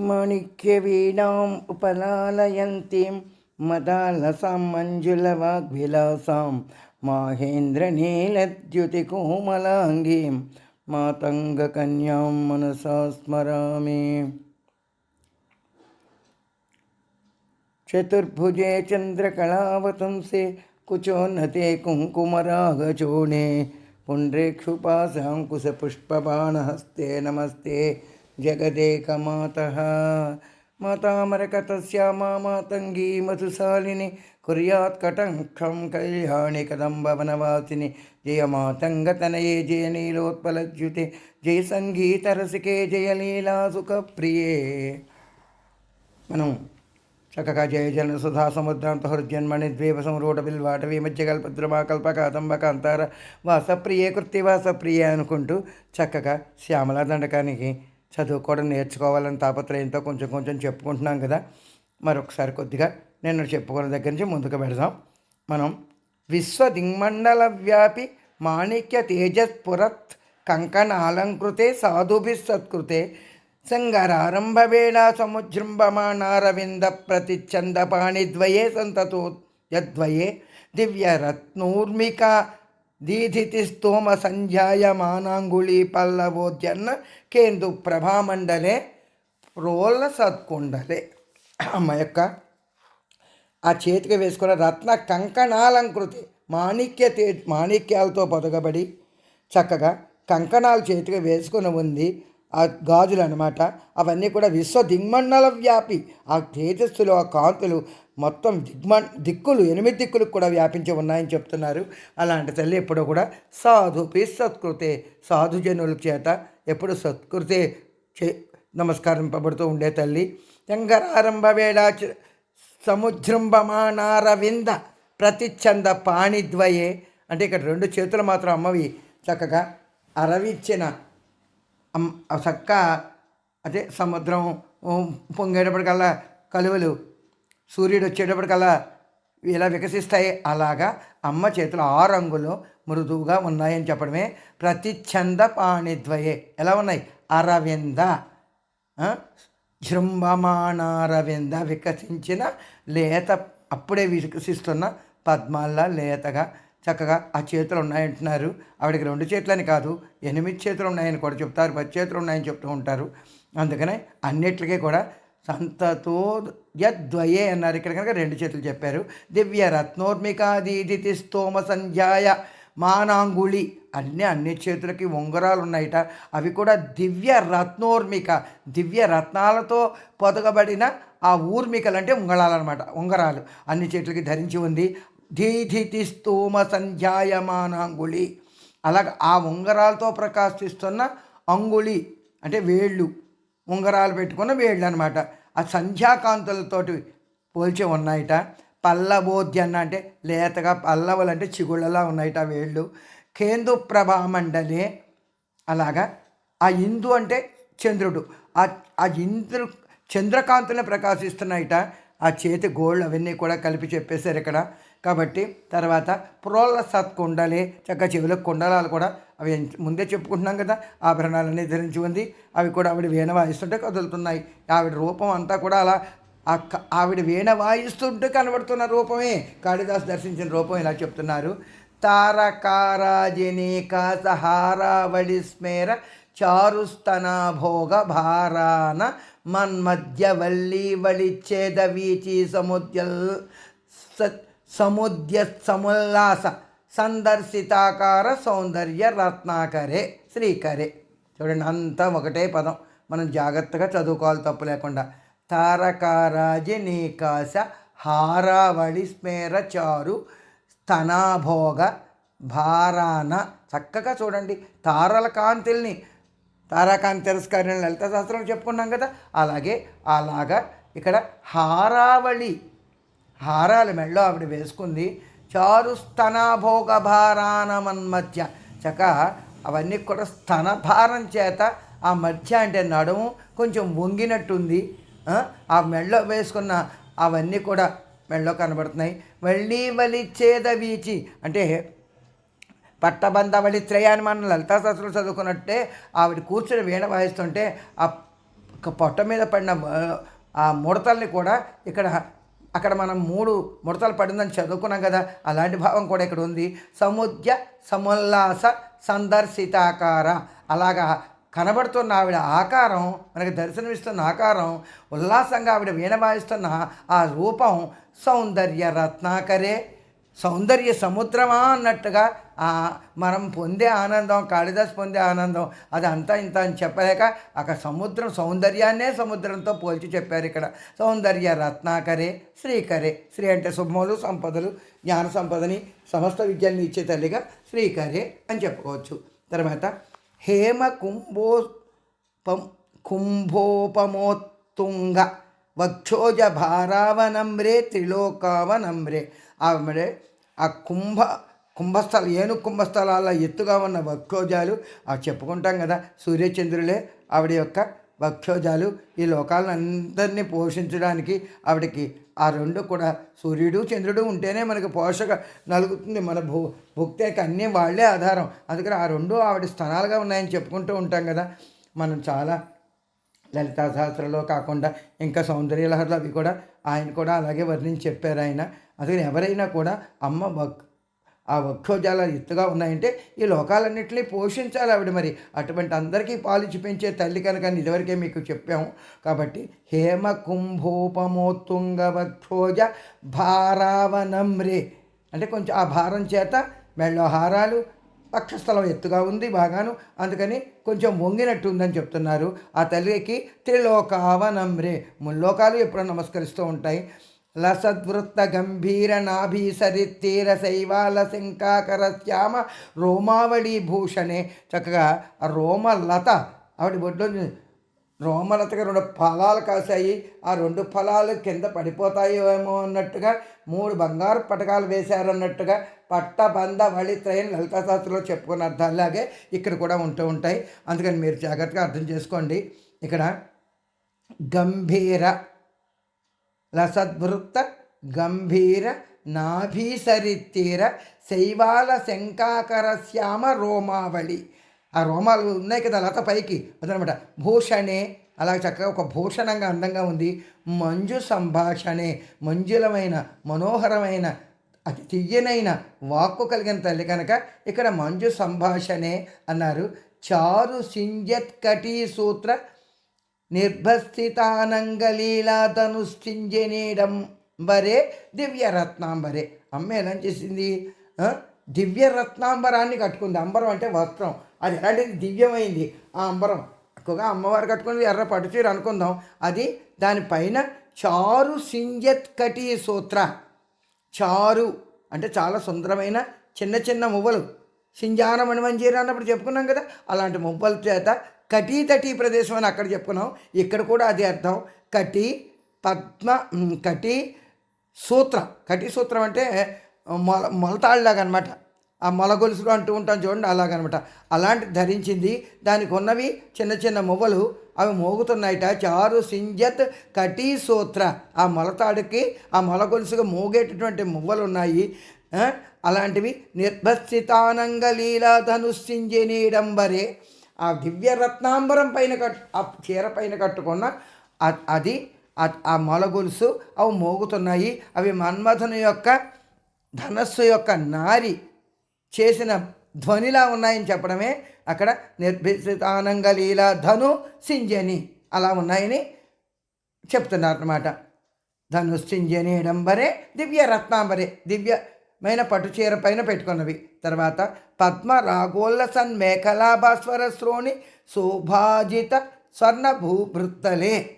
మాణిక్యవీణాం ఉపలాలయంతీం మదాలసాం మంజులవాగ్విలాసాం మాహేంద్రనీలద్యుతికోమలాంగీం మాతంగకన్యాం మనసా స్మరామి చతుర్భుజే చంద్రకళావతంసే కుచోన్నతే కుంకుమరాగచూణే పుండ్రేక్షుపాశాంకుశపుష్పబాణహస్తే నమస్తే జగదేకమాతः. మాతామరకతస్యామా మాతంగీ మధుశాలిని కుర్యాత్ కటంఖం కళ్యాణి కదంబవనవాసిని జయ మాతంగతనయే జయ నీలోత్పలజ్యుతే జయ సంగీతరసికే జయ లీలా సుఖప్రియే మనం చక్కగా జయజన సుధా సముద్రాంత హృద్యన్మణి ద్వీప సంరూఢ బిల్వాటవీ మధ్యకల్పద్రుమా కల్పక అతంబక అంతార వాసప్రియే కృత్తి వాసప్రియ అనుకుంటూ చక్కగా శ్యామల దండకానికి చదువుకోవడం నేర్చుకోవాలని తాపత్రయంతో కొంచెం కొంచెం చెప్పుకుంటున్నాం కదా. మరొకసారి కొద్దిగా నేను చెప్పుకున్న దగ్గర నుంచి ముందుకు పెడదాం. మనం విశ్వ దిగ్మండల వ్యాపి మాణిక్య తేజస్పురత్ కంకణాలంకృతే సాధుభిస్సత్కృతే సంగరారంభవేళా సముజృంభమాణారవింద ప్రతిచ్ఛందపాణిద్వయే సంతతో యద్వయే దివ్యరత్నూర్మికా దీధితి స్తోమ సంధ్యాయమానాంగుళీ పల్లవోద్యన్న కేందు ప్రభామండలే రోల సత్కుండలే. అమ్మ యొక్క ఆ చేతికి వేసుకున్న రత్న కంకణాలంకృతి మాణిక్య తే మాణిక్యాలతో పొదగబడి చక్కగా కంకణాలు చేతికి వేసుకుని ఉంది. ఆ గాజులు అనమాట అవన్నీ కూడా విశ్వ దిగ్మండల వ్యాపి. ఆ తేజస్సులు ఆ కాంతులు మొత్తం దిగ్మన్ దిక్కులు ఎనిమిది దిక్కులకు కూడా వ్యాపించి ఉన్నాయని చెప్తున్నారు. అలాంటి తల్లి ఎప్పుడూ కూడా సాధు పి సత్కృతే సాధుజనుల చేత ఎప్పుడు సత్కృతే చే నమస్కరింపబడుతూ ఉండే తల్లి. తెంగరారంభ వేళ సముజృంభమానారవింద ప్రతిచ్ఛంద పాణిద్వయే. అంటే ఇక్కడ రెండు చేతులు మాత్రం అమ్మవి. చక్కగా అరవిచ్చిన చక్క అదే సముద్రం పొంగేటప్పటికల్లా కలువలు సూర్యుడు వచ్చేటప్పటికల్లా ఇలా వికసిస్తాయి. అలాగా అమ్మ చేతులు ఆ రంగులో మృదువుగా ఉన్నాయని చెప్పడమే. ప్రతిచ్ఛంద పాణిద్వయే ఎలా ఉన్నాయి? అరవింద జృంభమానారవింద వికసించిన లేత అప్పుడే వికసిస్తున్న పద్మాల్లా లేతగా చక్కగా ఆ చేతులు ఉన్నాయంటున్నారు. ఆవిడకి రెండు చేతులని కాదు ఎనిమిది చేతులు ఉన్నాయని కూడా చెప్తారు పది చేతులు ఉన్నాయని చెప్తూ ఉంటారు. అందుకనే అన్నిటికీ కూడా సంతతో యద్వయే అన్నారు. ఇక్కడ కనుక రెండు చేతులు చెప్పారు. దివ్య రత్నోర్మికాదీదితి స్తోమ సంధ్యాయ మానాంగుళి అన్ని అన్ని చేతులకి ఉంగరాలు ఉన్నాయిట అవి కూడా దివ్య రత్నోర్మిక దివ్య రత్నాలతో పొదగబడిన ఆ ఊర్మికలు అంటే ఉంగరాలు అనమాట ఉంగరాలు అన్ని చేతులకి ధరించి ఉంది. ధీధితి స్తోమ సంధ్యాయమానాంగుళి అలాగ ఆ ఉంగరాలతో ప్రకాశిస్తున్న అంగుళి అంటే వేళ్ళు. ఉంగరాలు పెట్టుకున్న వేళ్ళు అనమాట ఆ సంధ్యాకాంతులతోటి పోల్చి ఉన్నాయిట. పల్లబోధ్యన్న అంటే లేతగా పల్లవులు అంటే చిగుళ్ళలా ఉన్నాయట ఆ వేళ్ళు. కేందు ప్రభామండలే అలాగా. ఆ ఇందు అంటే చంద్రుడు. ఆ ఆ ఇంద్రు చంద్రకాంతులను ప్రకాశిస్తున్నాయిట. ఆ చేతి గోళ్ళు అవన్నీ కూడా కలిపి చెప్పేశారు ఇక్కడ. కాబట్టి తర్వాత ప్రోళ్ళ సత్కుండలే చక్కగా చెవులకు కుండలాలు కూడా అవి ముందే చెప్పుకుంటున్నాం కదా ఆభరణాలన్నీ ధరించి ఉంది. అవి కూడా ఆవిడ వీణ వాయిస్తుంటే కదులుతున్నాయి. ఆవిడ రూపం అంతా కూడా అలా ఆ క- ఆవిడ వీణ వాయిస్తుంటే కనబడుతున్న రూపమే. కాళిదాస్ దర్శించిన రూపం ఇలా చెప్తున్నారు. తారకారాజిని కాసహారావళి స్మేర చారుస్తనాభోగ భారాన మన్మధ్య వల్లి వళిచ్ఛేద వీచి సముద్యల్ స- సముద్య సముల్లాస సందర్శితాకార సౌందర్య రత్నాకరే శ్రీకరే చూడండి అంతా ఒకటే పదం. మనం జాగ్రత్తగా చదువుకోవాలి తప్పు లేకుండా. తారకారాజి నీకాశ హారావళి స్మేర చారు స్తనాభోగ భారాన. చక్కగా చూడండి తారల కాంతిల్ని తారాకాన్ని తిరస్కారం లలిత శాస్త్రం చెప్పుకున్నాం కదా. అలాగే అలాగా ఇక్కడ హారావళి హారాలు మెళ్ళో ఆవిడ వేసుకుంది. చారు స్తనాభోగ భారానమన్మధ్య చక అవన్నీ కూడా స్తనభారం చేత ఆ మధ్య అంటే నడుము కొంచెం వంగినట్టుంది. ఆ, ఆ మెళ్ళో వేసుకున్న అవన్నీ కూడా మెళ్ళో కనబడుతున్నాయి. వళ్ళీ వలిచ్చేద వీచి అంటే పట్టబంధవళి త్రయాన్ని మనం లలితా శాస్త్రం చదువుకున్నట్టే ఆవిడ కూర్చుని వీణ వాయిస్తుంటే ఆ పొట్ట మీద పడిన ఆ, ఆ ముడతల్ని కూడా ఇక్కడ అక్కడ మనం మూడు ముడతలు పడిందని చదువుకున్నాం కదా అలాంటి భావం కూడా ఇక్కడ ఉంది. సముద్య సముల్లాస సందర్శితాకార. అలాగా కనబడుతున్న ఆవిడ ఆకారం మనకి దర్శనమిస్తున్న ఆకారం ఉల్లాసంగా ఆవిడ వీణ వాయిస్తున్న ఆ రూపం సౌందర్య రత్నాకరే. సౌందర్య సముద్రమా అన్నట్టుగా ఆ మనం పొందే ఆనందం కాళిదాస్ పొందే ఆనందం అది అంతా ఇంత అని చెప్పలేక అక్కడ సముద్రం సౌందర్యాన్నే సముద్రంతో పోల్చి చెప్పారు ఇక్కడ. సౌందర్య రత్నాకరే శ్రీకరే శ్రీ అంటే శుభములు సంపదలు జ్ఞాన సంపదని సమస్త విద్యల్ని ఇచ్చే తల్లిగా శ్రీకరే అని చెప్పుకోవచ్చు. తర్వాత హేమ కుంభో పం కుంభోపమోత్తుంగ వక్షోజ భారావనమ్రే త్రిలోకావనమ్రే ఆమె ఆ కుంభ కుంభస్థల ఏను కుంభస్థలాల ఎత్తుగా ఉన్న వక్షోజాలు అవి చెప్పుకుంటాం కదా సూర్యచంద్రులే ఆవిడ యొక్క వక్షోజాలు. ఈ లోకాలను అందరినీ పోషించడానికి ఆవిడకి ఆ రెండు కూడా సూర్యుడు చంద్రుడు ఉంటేనే మనకు పోషక నలుగుతుంది. మన భూ భుక్తికి అన్నీ వాళ్ళే ఆధారం. అందుకని ఆ రెండు ఆవిడ స్థానాలుగా ఉన్నాయని చెప్పుకుంటూ ఉంటాం కదా. మనం చాలా లలితా సహస్రలో కాకుండా ఇంకా సౌందర్యలహరులు అవి కూడా ఆయన కూడా అలాగే వర్ణించి చెప్పారు ఆయన. అందుకని ఎవరైనా కూడా అమ్మ వక్ ఆ వక్షోజాల ఎత్తుగా ఉన్నాయంటే ఈ లోకాలన్నింటినీ పోషించాలి ఆవిడ మరి. అటువంటి అందరికీ పాలు పెంచే తల్లి కనుక అని ఇదివరకే మీకు చెప్పాము కాబట్టి హేమ కుంభోపమోత్తుంగ వక్షోజ భారావనమ్రే అంటే కొంచెం ఆ భారం చేత మెళ్ళో హారాలు వక్షస్థలం ఎత్తుగా ఉంది బాగాను. అందుకని కొంచెం వంగినట్టు ఉందని చెప్తున్నారు. ఆ తల్లికి త్రిలోకావనమ్రే ముల్లోకాలు ఎప్పుడూ నమస్కరిస్తూ ఉంటాయి. లసద్వృత్త గంభీర నాభి సరిత్తీర శైవాల శంకాకర శ్యామ రోమావళి భూషణే. చక్కగా రోమలత ఆవిడ బొడ్లో రోమలతకి రెండు ఫలాలు కాసాయి ఆ రెండు ఫలాలు కింద పడిపోతాయో ఏమో అన్నట్టుగా మూడు బంగారు పటకాలు వేశారన్నట్టుగా పట్టబంద వళిత్రయం లలితా శాస్త్రంలో చెప్పుకున్న అర్థాలాగే ఇక్కడ కూడా ఉంటూ ఉంటాయి. అందుకని మీరు జాగ్రత్తగా అర్థం చేసుకోండి. ఇక్కడ గంభీర లసద్వృత్త గంభీర నాభీసరిత్తీర శైవాల శంకాకర శ్యామ రోమావళి. ఆ రోమాలు ఉన్నాయి కదా లత పైకి అదనమాట. భూషణే అలా చక్కగా ఒక భూషణంగా అందంగా ఉంది. మంజు సంభాషణే మంజులమైన మనోహరమైన అతి తియ్యనైన వాక్కు కలిగిన తల్లి కనుక ఇక్కడ మంజు సంభాషణే అన్నారు. చారు సింజత్ కటీ సూత్ర వరే దివ్యరత్నాంబరే. అమ్మ ఎలా చేసింది? దివ్య దివ్యరత్నాంబరాన్ని కట్టుకుంది. అంబరం అంటే వస్త్రం. అది ఎలాంటిది దివ్యమైంది? ఆ అంబరం. ఎక్కువగా అమ్మవారు కట్టుకున్నది ఎర్ర పట్టుచీర అనుకుందాం. అది దానిపైన చారు సింజత్ కటి సూత్ర. చారు అంటే చాలా సుందరమైన చిన్న చిన్న మువ్వలు. సింజాన మణిమంజీర అన్నప్పుడు చెప్పుకున్నాం కదా? అలాంటి మువ్వల చేత కటీ తటీ ప్రదేశం అని అక్కడ చెప్పుకున్నాం. ఇక్కడ కూడా అదే అర్థం. కటి పద్మ కటి సూత్రం. కటి సూత్రం అంటే మొల మొలతాళ్ళలాగా అనమాట ఆ మొల గొలుసులు అంటూ ఉంటాం చూడండి అలాగనమాట. అలాంటి ధరించింది. దానికి ఉన్నవి చిన్న చిన్న మువ్వలు అవి మోగుతున్నాయట. చారు సింజత్ కటీ సూత్ర ఆ మొలతాడుకి ఆ మొలగొలుసుగా మోగేటటువంటి మువ్వలు ఉన్నాయి ఆ, అలాంటివి నిర్భస్థితానంగ లీలాధనుసింజనీడంబరే ఆ దివ్య రత్నాంబరం పైన కట్టు ఆ చీర పైన కట్టుకున్న అది ఆ- మొలగొలుసు మొల గొలుసు అవి మోగుతున్నాయి. అవి మన్మథుని యొక్క ధనస్సు యొక్క నారి చేసిన ధ్వనిలా ఉన్నాయని చెప్పడమే అక్కడ నిర్భితానంగ లీల ధను సింజని అలా ఉన్నాయని చెప్తున్నారు అన్నమాట ధనుశ్చింజనీడంబరే దివ్య రత్నాంబరే దివ్యమైన పట్టుచీర పైన పెట్టుకున్నవి. తర్వాత పద్మ రాగోల్ల సన్ మేఖలాభాస్వర శ్రోణి శోభాజిత స్వర్ణ భూభృత్తలే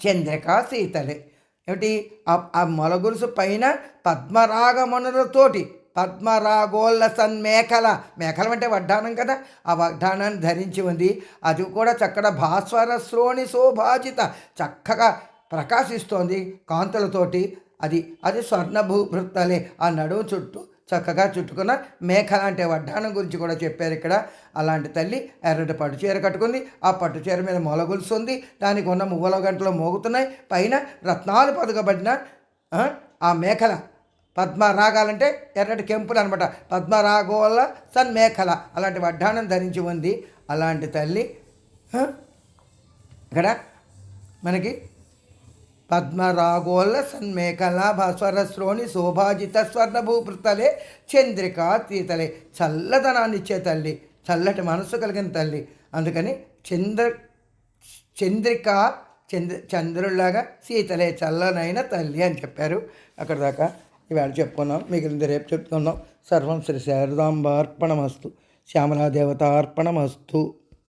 చంద్రికా సీతలే. ఏమిటి? ఆ- మొలగులుసు పైన పద్మరాగమణులతోటి పద్మరాగోళ్ళ సన్మేఖల మేఖలం అంటే వడ్డానం కదా? ఆ వడ్డానాన్ని ధరించి ఉంది. అది కూడా చక్కడ భాస్వర శ్రోణి శోభాజిత చక్కగా ప్రకాశిస్తోంది కాంతులతోటి. అది అది స్వర్ణభూభృత్తలే ఆ నడుము చుట్టూ చక్కగా చుట్టుకున్న మేఖల అంటే వడ్డానం గురించి కూడా చెప్పారు ఇక్కడ. అలాంటి తల్లి ఎర్రటి పట్టు చీర కట్టుకుంది. ఆ పట్టు చీర మీద మొలగొలుసు ఉంది దానికి ఉన్న మువ్వల గంటలు మోగుతున్నాయి. పైన రత్నాలు పదకబడిన ఆ, మేఖల పద్మరాగాలంటే ఎర్రటి కెంపులు అనమాట పద్మరాగోల సన్ మేఖల అలాంటి వడ్డానం ధరించి ఉంది. అలాంటి తల్లి ఇక్కడ మనకి పద్మరాగోల్ల సన్మేఖల భాస్వరశ్రోణి శోభాజిత స్వర్ణభూపృతలే చంద్రిక తీతలే. చల్లదనాన్ని ఇచ్చే తల్లి చల్లటి మనస్సు కలిగిన తల్లి. అందుకని చంద్ర చంద్రిక చంద్ర చంద్రుల్లాగా సీతలే చల్లనైన తల్లి అని చెప్పారు. అక్కడ దాకా ఇవాళ చెప్పుకున్నాం మిగిలింది రేపు చెప్పుకుందాం సర్వం శ్రీ శారదాంబార్పణమస్తు శ్యామలాదేవతార్పణమస్తు